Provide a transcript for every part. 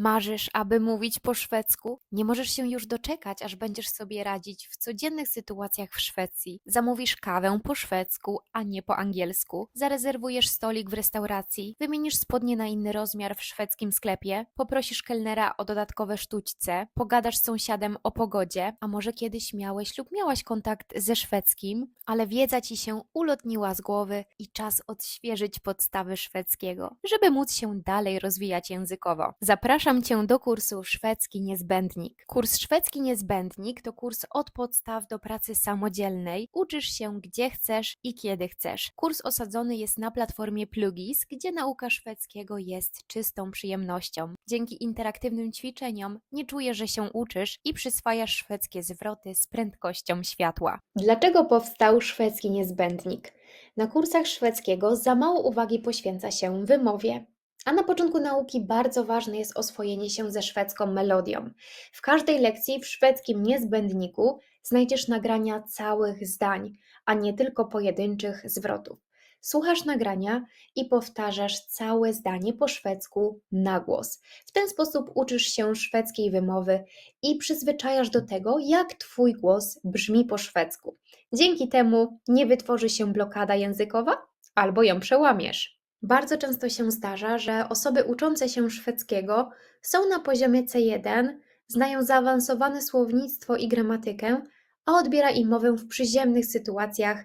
Marzysz, aby mówić po szwedzku? Nie możesz się już doczekać, aż będziesz sobie radzić w codziennych sytuacjach w Szwecji. Zamówisz kawę po szwedzku, a nie po angielsku. Zarezerwujesz stolik w restauracji. Wymienisz spodnie na inny rozmiar w szwedzkim sklepie. Poprosisz kelnera o dodatkowe sztućce. Pogadasz z sąsiadem o pogodzie. A może kiedyś miałeś lub miałaś kontakt ze szwedzkim, ale wiedza ci się ulotniła z głowy i czas odświeżyć podstawy szwedzkiego, żeby móc się dalej rozwijać językowo. Zapraszam Cię do kursu Szwedzki Niezbędnik. Kurs Szwedzki Niezbędnik to kurs od podstaw do pracy samodzielnej. Uczysz się gdzie chcesz i kiedy chcesz. Kurs osadzony jest na platformie Plugis, gdzie nauka szwedzkiego jest czystą przyjemnością. Dzięki interaktywnym ćwiczeniom nie czujesz, że się uczysz i przyswajasz szwedzkie zwroty z prędkością światła. Dlaczego powstał Szwedzki Niezbędnik? Na kursach szwedzkiego za mało uwagi poświęca się wymowie. A na początku nauki bardzo ważne jest oswojenie się ze szwedzką melodią. W każdej lekcji w szwedzkim niezbędniku znajdziesz nagrania całych zdań, a nie tylko pojedynczych zwrotów. Słuchasz nagrania i powtarzasz całe zdanie po szwedzku na głos. W ten sposób uczysz się szwedzkiej wymowy i przyzwyczajasz do tego, jak Twój głos brzmi po szwedzku. Dzięki temu nie wytworzy się blokada językowa albo ją przełamiesz. Bardzo często się zdarza, że osoby uczące się szwedzkiego są na poziomie C1, znają zaawansowane słownictwo i gramatykę, a odbiera im mowę w przyziemnych sytuacjach,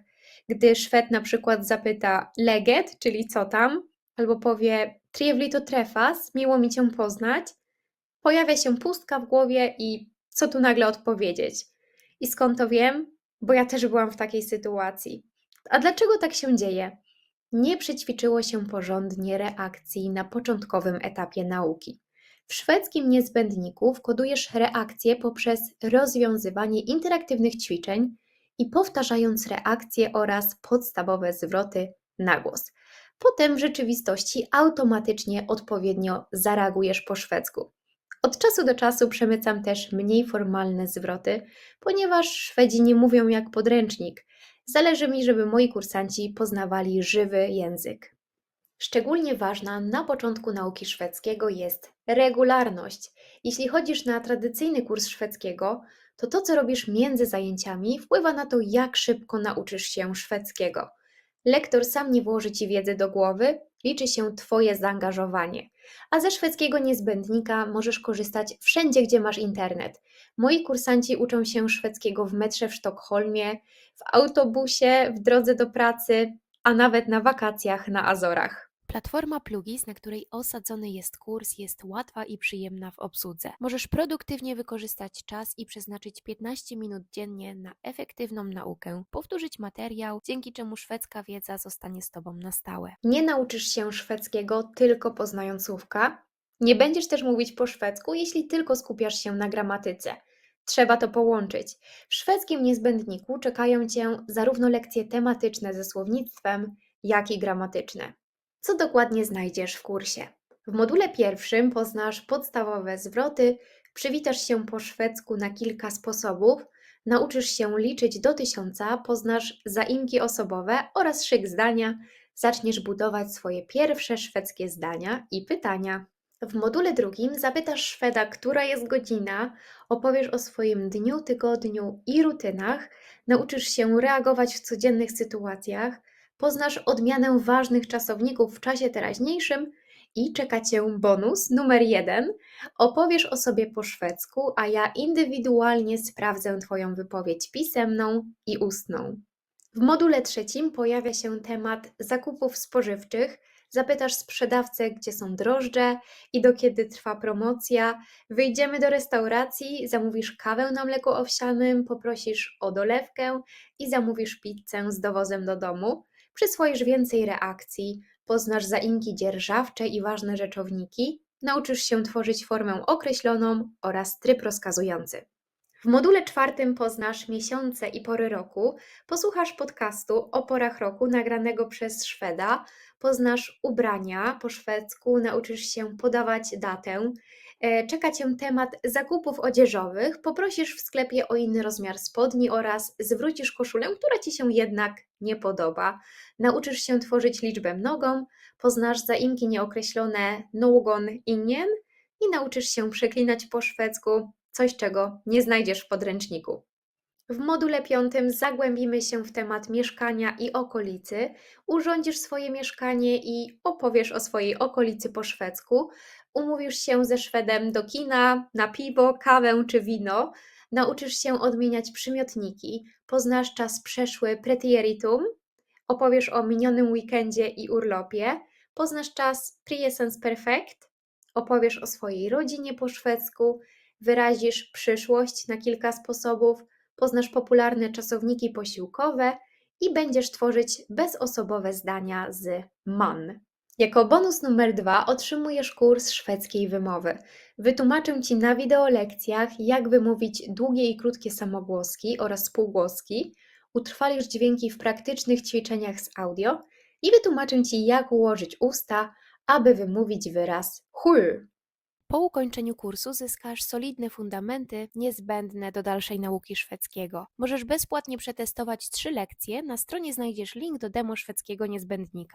gdy Szwed na przykład zapyta leget, czyli co tam, albo powie trievli to trefas, miło mi Cię poznać, pojawia się pustka w głowie i co tu nagle odpowiedzieć. I skąd to wiem? Bo ja też byłam w takiej sytuacji. A dlaczego tak się dzieje? Nie przećwiczyło się porządnie reakcji na początkowym etapie nauki. W szwedzkim niezbędniku wkodujesz reakcje poprzez rozwiązywanie interaktywnych ćwiczeń i powtarzając reakcje oraz podstawowe zwroty na głos. Potem w rzeczywistości automatycznie odpowiednio zareagujesz po szwedzku. Od czasu do czasu przemycam też mniej formalne zwroty, ponieważ Szwedzi nie mówią jak podręcznik, Zależy mi, żeby moi kursanci poznawali żywy język. Szczególnie ważna na początku nauki szwedzkiego jest regularność. Jeśli chodzisz na tradycyjny kurs szwedzkiego, to to, co robisz między zajęciami, wpływa na to, jak szybko nauczysz się szwedzkiego. Lektor sam nie włoży ci wiedzy do głowy, liczy się Twoje zaangażowanie. A ze szwedzkiego niezbędnika możesz korzystać wszędzie, gdzie masz internet. Moi kursanci uczą się szwedzkiego w metrze w Sztokholmie, w autobusie, w drodze do pracy, a nawet na wakacjach na Azorach. Platforma Plugis, na której osadzony jest kurs, jest łatwa i przyjemna w obsłudze. Możesz produktywnie wykorzystać czas i przeznaczyć 15 minut dziennie na efektywną naukę, powtórzyć materiał, dzięki czemu szwedzka wiedza zostanie z Tobą na stałe. Nie nauczysz się szwedzkiego tylko poznając słówka. Nie będziesz też mówić po szwedzku, jeśli tylko skupiasz się na gramatyce. Trzeba to połączyć. W szwedzkim niezbędniku czekają Cię zarówno lekcje tematyczne ze słownictwem, jak i gramatyczne. Co dokładnie znajdziesz w kursie? W module pierwszym poznasz podstawowe zwroty, przywitasz się po szwedzku na kilka sposobów, nauczysz się liczyć do tysiąca, poznasz zaimki osobowe oraz szyk zdania, zaczniesz budować swoje pierwsze szwedzkie zdania i pytania. W module drugim zapytasz Szweda, która jest godzina, opowiesz o swoim dniu, tygodniu i rutynach, nauczysz się reagować w codziennych sytuacjach, poznasz odmianę ważnych czasowników w czasie teraźniejszym i czeka Cię bonus numer jeden. Opowiesz o sobie po szwedzku, a ja indywidualnie sprawdzę Twoją wypowiedź pisemną i ustną. W module trzecim pojawia się temat zakupów spożywczych. Zapytasz sprzedawcę, gdzie są drożdże i do kiedy trwa promocja. Wyjdziemy do restauracji, zamówisz kawę na mleku owsianym, poprosisz o dolewkę i zamówisz pizzę z dowozem do domu przyswoisz więcej reakcji, poznasz zaimki dzierżawcze i ważne rzeczowniki, nauczysz się tworzyć formę określoną oraz tryb rozkazujący. W module czwartym poznasz miesiące i pory roku, posłuchasz podcastu o porach roku nagranego przez Szweda, poznasz ubrania po szwedzku, nauczysz się podawać datę, czeka Cię temat zakupów odzieżowych, poprosisz w sklepie o inny rozmiar spodni oraz zwrócisz koszulę, która Ci się jednak nie podoba. Nauczysz się tworzyć liczbę mnogą, poznasz zaimki nieokreślone nogon inien i nauczysz się przeklinać po szwedzku, coś czego nie znajdziesz w podręczniku. W module piątym zagłębimy się w temat mieszkania i okolicy. Urządzisz swoje mieszkanie i opowiesz o swojej okolicy po szwedzku. Umówisz się ze Szwedem do kina, na piwo, kawę czy wino. Nauczysz się odmieniać przymiotniki. Poznasz czas przeszły preteritum. Opowiesz o minionym weekendzie i urlopie. Poznasz czas presens perfekt. Opowiesz o swojej rodzinie po szwedzku. Wyrazisz przyszłość na kilka sposobów poznasz popularne czasowniki posiłkowe i będziesz tworzyć bezosobowe zdania z man. Jako bonus numer dwa otrzymujesz kurs szwedzkiej wymowy. Wytłumaczę Ci na wideolekcjach, jak wymówić długie i krótkie samogłoski oraz spółgłoski, utrwalisz dźwięki w praktycznych ćwiczeniach z audio i wytłumaczę Ci, jak ułożyć usta, aby wymówić wyraz hur. Po ukończeniu kursu zyskasz solidne fundamenty niezbędne do dalszej nauki szwedzkiego. Możesz bezpłatnie przetestować trzy lekcje, na stronie znajdziesz link do demo szwedzkiego niezbędnika.